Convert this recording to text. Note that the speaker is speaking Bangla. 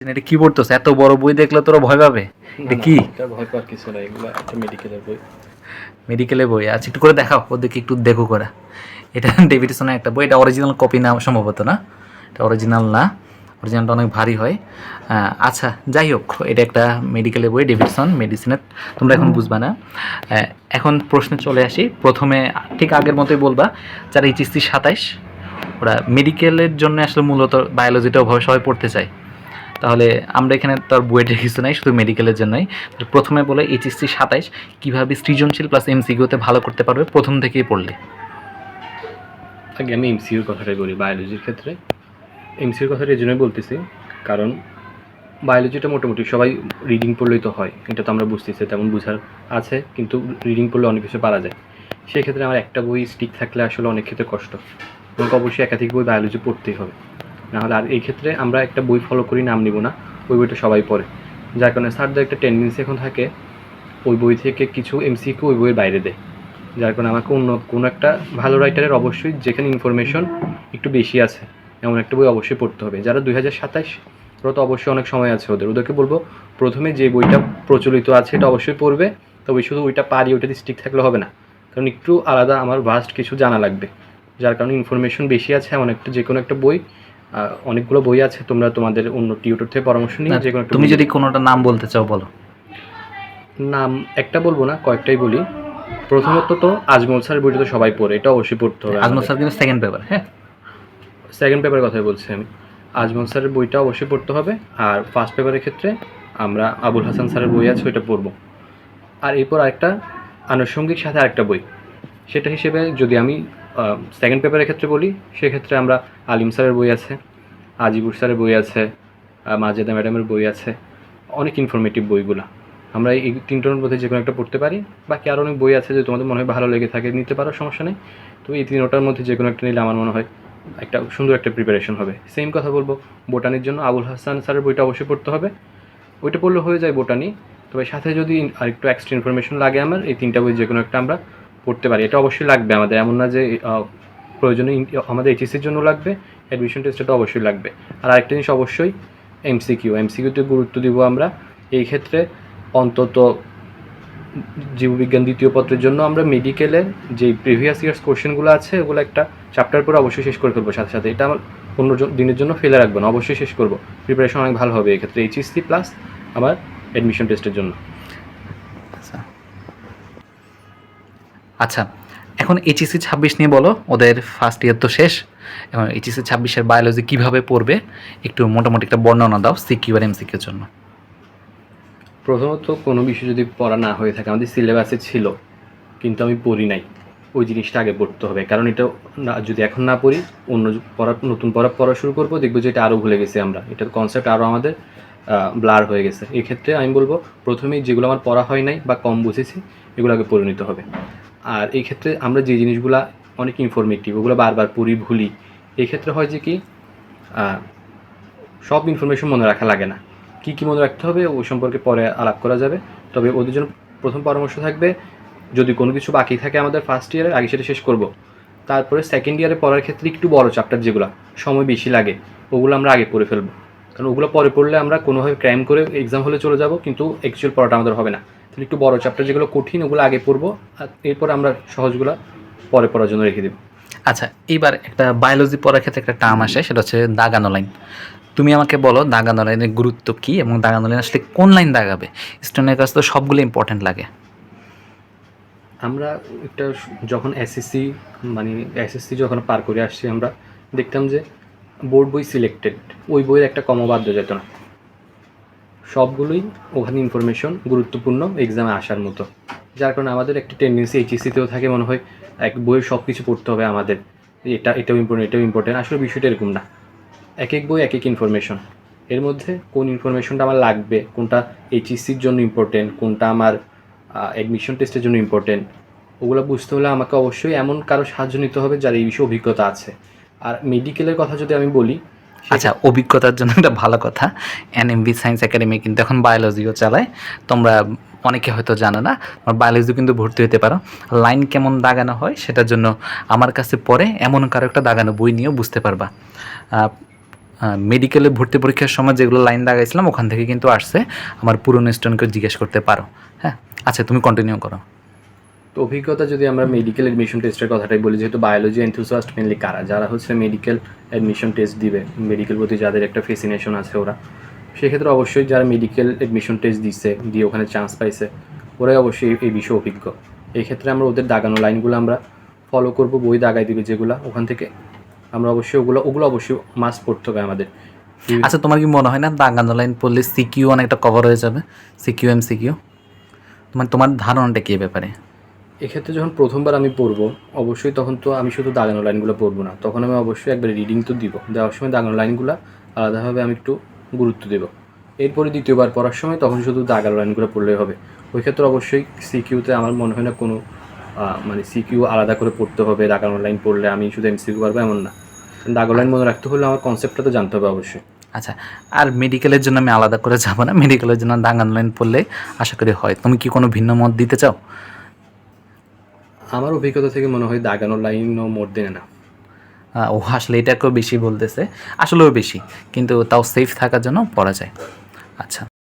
এটা কি পড়তেছে? এত বড় বই দেখলে তোরা ভয় পাবে? এটা কি? ভয় পাওয়ার কিছু নাই এগুলো একটা মেডিকেলের বই। মেডিকেলে বই? আচ্ছা একটু করে দেখাও ওদেরকে একটু দেখো করে। এটা ডেভিডসনের একটা বই এটা অরিজিনাল কপি না সম্ভবত না। এটা অরিজিনাল না। অরিজিনালটা অনেক ভারী হয়। আচ্ছা যাই হোক এটা একটা মেডিকেলের বই ডেভিডসন মেডিসিনের তোমরা এখন বুঝবা না। এখন প্রশ্নে চলে আসি। প্রথমে ঠিক আগের মতোই বলবা যারা এইচএসসি সাতাইশ ওরা মেডিকেলের জন্য আসলে মূলত বায়োলজিটা ওভাবে সবাই পড়তে চায়। তাহলে আমরা এখানে তার বুয়েটের কিছু নাই, শুধু মেডিকেলের জন্যই। প্রথমে বলে এইচএসসি সাতাইশ, কীভাবে সৃজনশীল প্লাস এমসিকিউতে ভালো করতে পারবে? প্রথম থেকেই পড়লে। আগে আমি এমসিউর কথাটাই বলি বায়োলজির ক্ষেত্রে। এমসিউর কথাটা এই জন্যই বলতেছি, কারণ বায়োলজিটা মোটামুটি সবাই রিডিং পড়লেই তো হয়, এটা তো আমরা বুঝতেছি, তেমন বুঝার আছে, কিন্তু রিডিং পড়লে অনেক কিছু পারা যায়। সেক্ষেত্রে আমার একটা বই স্টিক থাকলে আসলে অনেক ক্ষেত্রে কষ্ট। এবং অবশ্যই একাধিক বই বায়োলজি পড়তেই হবে। নাহলে আর এই ক্ষেত্রে আমরা একটা বই ফলো করি, নাম নিব না। ওই বইটা সবাই পড়ে। যার কারণে স্যারদের একটা টেন্ডেন্সি এখন থাকে, ওই বই থেকে কিছু এমসিকিউ ওই বইয়ের বাইরে দেয়। যার কারণে আমাকে অন্য কোনো একটা ভালো রাইটারের অবশ্যই যেখানে ইনফরমেশন একটু বেশি আছে, এমন একটা বই অবশ্যই পড়তে হবে। যারা দুই হাজার সাতাশ ওরা তো অবশ্যই অনেক সময় আছে ওদের। ওদেরকে বলব, প্রথমে যে বইটা প্রচলিত আছে এটা অবশ্যই পড়বে, তবে শুধু ওইটা পারি, ওইটাতে স্টিক থাকলে হবে না। কারণ একটু আলাদা আমার ভাস্ট কিছু জানা লাগবে। যার কারণে ইনফরমেশন বেশি আছে এমন একটা যে কোনো একটা বই অনেকগুলো বই আছে তোমরা তোমাদের অন্য টিউটর থেকে পরামর্শ নিয়ে যে কোনো তুমি যদি কোনোটা নাম বলতে চাও বলো। নাম একটা বলব না কয়েকটাই বলি। প্রথমত তো আজমল স্যার বইটা তো সবাই পড়ে এটা অবশ্যই পড়তে হবে আজমল স্যার কিন্তু সেকেন্ড পেপার হ্যাঁ সেকেন্ড পেপারের কথাই বলছি আমি। আজমল স্যারের বইটা অবশ্যই পড়তে হবে আর ফার্স্ট পেপারের ক্ষেত্রে আমরা আবুল হাসান স্যারের বই আছে ওইটা পড়ব। আর এরপর আরেকটা আনুষঙ্গিক সাথে আরেকটা বই। সেটা হিসেবে যদি আমি সেকেন্ড পেপারের ক্ষেত্রে বলি, সেক্ষেত্রে আমরা আলিম স্যারের বই আছে, আজিবুর স্যারের বই আছে মাজেদা ম্যাডামের বই আছে, অনেক ইনফরমেটিভ বইগুলো। আমরা এই তিনটার মধ্যে যে কোনো একটা পড়তে পারি, বাকি আরও অনেক বই আছে যে তোমাদের মনে হয় ভালো লেগে থাকে, নিতে পারো, সমস্যা নেই। তো এই তিনটার মধ্যে যে কোনো একটা নিলে আমার মনে হয় একটা সুন্দর একটা প্রিপারেশন হবে। সেম কথা বলব, বোটানির জন্য আবুল হাসান স্যারের বইটা অবশ্যই পড়তে হবে। ওইটা পড়লে হয়ে যায় বোটানি। তবে সাথে যদি আরেকটু এক্সট্রা ইনফরমেশন লাগে আমার, এই তিনটা বই যে কোনো একটা আমরা পড়তে পারি। এটা অবশ্যই লাগবে আমাদের। এমন না যে প্রয়োজনে আমাদের এইচএসির জন্য লাগবে অ্যাডমিশন টেস্টটা অবশ্যই লাগবে। আর আরেকটা জিনিস অবশ্যই এমসিকিউ এমসিকিউতে গুরুত্ব দিব আমরা। এই ক্ষেত্রে অন্তত জীববিজ্ঞান দ্বিতীয় পত্রের জন্য আমরা মেডিকেলের যে প্রিভিয়াস ইয়ার্স কোশ্চেনগুলো আছে, ওগুলো একটা চ্যাপ্টার পরে অবশ্যই শেষ করে ফেলব। সাথে সাথে এটা আমার অন্য দিনের জন্য ফেলে রাখব না। অবশ্যই শেষ করব। প্রিপারেশন অনেক ভালো হবে এক্ষেত্রে এইচএসসি প্লাস আমার অ্যাডমিশন টেস্টের জন্য। আচ্ছা এখন এইচএসসি ছাব্বিশ নিয়ে বলো, ওদের ফার্স্ট ইয়ার তো শেষ, এখন এইচএসসি ছাব্বিশের বায়োলজি কীভাবে পড়বে, একটু মোটামুটি একটা বর্ণনা দাও সিকিউ আর এমসিকিউর জন্য। প্রথমত কোনো বিষয় যদি পড়া না হয়ে থাকে, আমাদের সিলেবাসে ছিল, কিন্তু আমি পড়ি নাই। ওই জিনিসটা আগে পড়তে হবে, কারণ এটা না, যদি এখন না পড়ি, অন্য পড়া, নতুন পড়া পড়া শুরু করব, দেখব যে এটা আরও ভুলে গেছি আমরা। এটার কনসেপ্ট আরও আমাদের ব্লার হয়ে গেছে। এক্ষেত্রে আমি বলব, প্রথমেই যেগুলো আমার পড়া হয় নাই বা কম বুঝেছি, এগুলো আগে পরিণত হবে। আর এই ক্ষেত্রে আমরা যে জিনিসগুলা অনেক ইনফরমেটিভ ওগুলো বারবার পড়ি, ভুলি, এই ক্ষেত্রে হয় যে কি সব ইনফরমেশন মনে রাখা লাগে না। কী কী মনে রাখতে হবে, ওই সম্পর্কে পরে আলাপ করা যাবে। তবে ওদের জন্য প্রথম পরামর্শ থাকবে, যদি কোনো কিছু বাকি থাকে আমাদের ফার্স্ট ইয়ারে আগে সেটা শেষ করব। তারপরে সেকেন্ড ইয়ারে পড়ার ক্ষেত্রে একটু বড় চ্যাপ্টার যেগুলো, সময় বেশি লাগে, ওগুলো আমরা আগে পড়ে ফেলব। কারণ ওগুলো পরে পড়লে আমরা কোনোভাবে ক্রাইম করে এক্সাম হলে চলে যাব, কিন্তু অ্যাকচুয়াল পড়াটা আমাদের হবে না। তাহলে একটু বড় চ্যাপ্টার যেগুলো কঠিন ওগুলো আগে পড়ব আর এরপর আমরা সহজগুলো পরে পড়ার জন্য রেখে দেবো। আচ্ছা এইবার একটা বায়োলজি পড়ার ক্ষেত্রে একটা টার্ম আসে সেটা হচ্ছে দাগানো লাইন তুমি আমাকে বলো দাগানো লাইনের গুরুত্ব কী এবং দাগানো লাইন আসলে কোন লাইন দাগাবে? স্টুডেন্টের কাছে তো সবগুলো ইম্পর্টেন্ট লাগে। আমরা একটা যখন এসএসসি মানে এসএসসি যখন পার করে আসছি আমরা দেখতাম যে বোর্ড বই সিলেক্টেড ওই বইয়ের একটা কমও বাদ যেত না। সবগুলোই ওখানে ইনফরমেশন গুরুত্বপূর্ণ এক্সামে আসার মতো। যার কারণে আমাদের একটা টেন্ডেন্সি এইচএসসিতেও থাকে মনে হয়, এক বইয়ের সব কিছু পড়তে হবে আমাদের। এটা, এটাও ইম্পর্টেন্ট এটাও ইম্পর্টেন্ট আসলে বিষয়টা এরকম না। এক এক বই, এক এক ইনফরমেশন এর মধ্যে কোন ইনফরমেশনটা আমার লাগবে, কোনটা এইচএসসির জন্য ইম্পর্টেন্ট কোনটা আমার অ্যাডমিশন টেস্টের জন্য ইম্পর্টেন্ট ওগুলো বুঝতে হলে আমাকে অবশ্যই এমন কারও সাহায্য নিতে হবে যার এই বিষয়ে অভিজ্ঞতা আছে। আর মেডিকেলের কথা যদি আমি বলি আচ্ছা অভিজ্ঞতার জন্য একটা ভালো কথা। এনএমবি সায়েন্স একাডেমি কিন্তু এখন বায়োলজিও চালায়। তোমরা অনেকে হয়তো জানো না বায়োলজি কিন্তু ভর্তি হতে পারো। লাইন কেমন দাগানো হয় সেটার জন্য আমার কাছে পরে এমন কারও একটা দাগানো বই নিয়েও বুঝতে পারবা। মেডিকেলে ভর্তি পরীক্ষার সময় যেগুলো লাইন দাগাইছিলাম, ওখান থেকে কিন্তু আসছে। আমার পুরনো স্টুডেন্টকে জিজ্ঞেস করতে পারো। হ্যাঁ আচ্ছা তুমি কন্টিনিউ করো। তো অভিজ্ঞতা যদি আমরা মেডিকেল অ্যাডমিশন টেস্টের কথাটাই বলি যেহেতু বায়োলজি এনথুসিয়াস্ট মেনলি কারা? যারা হচ্ছে মেডিকেল অ্যাডমিশন টেস্ট দিবে মেডিকেল প্রতি যাদের একটা ফেসিনেশন আছে ওরা। সেক্ষেত্রে অবশ্যই যারা মেডিকেল অ্যাডমিশন টেস্ট দিচ্ছে দিয়ে ওখানে চান্স পাইছে ওরাই অবশ্যই এই বিষয়ে অভিজ্ঞ। এই ক্ষেত্রে আমরা ওদের দাগানো লাইনগুলো আমরা ফলো করব বই দাগাই দিবে যেগুলো ওখান থেকে আমরা অবশ্যই ওগুলো ওগুলো অবশ্যই মাস্ট পড়তে হবে আমাদের। আচ্ছা তোমার কি মনে হয় না দাগানো লাইন পড়লে সিকিউ অনেকটা কভার হয়ে যাবে? সিকিউ এম সিকিউ তোমার তোমার ধারণাটা কি ব্যাপারে? এক্ষেত্রে যখন প্রথমবার আমি পড়ব, অবশ্যই তখন তো আমি শুধু দাগানো লাইনগুলো পড়ব না, তখন আমি অবশ্যই একবার রিডিং তো দিব। দেওয়ার সময় দাগানো লাইনগুলো আলাদাভাবে আমি একটু গুরুত্ব দেব। এরপরে দ্বিতীয়বার পড়ার সময় তখন শুধু দাগানো লাইনগুলো পড়লেই হবে। ওই ক্ষেত্রে অবশ্যই সিকিউতে আমার মনে হয় না কোনো মানে সিকিউ আলাদা করে পড়তে হবে, দাগানো লাইন পড়লে আমি শুধু এমসিকিউ পারব, এমন না। দাগানো লাইন মনে রাখতে হলে আমার কনসেপ্টটা তো জানতে হবে অবশ্যই। আচ্ছা আর মেডিকেলের জন্য আমি আলাদা করে যাব না? মেডিকেলের জন্য দাগানো লাইন পড়লে আশা করি হয়। তুমি কি কোনো ভিন্ন মত দিতে চাও? আমার অভিজ্ঞতা থেকে মনে হয় দাগানো লাইনও মোট দিনে না। ও আসলে এটাকেও বেশি বলতেছে, আসলেও বেশি, কিন্তু তাও সেফ থাকার জন্য পড়া যায়। আচ্ছা।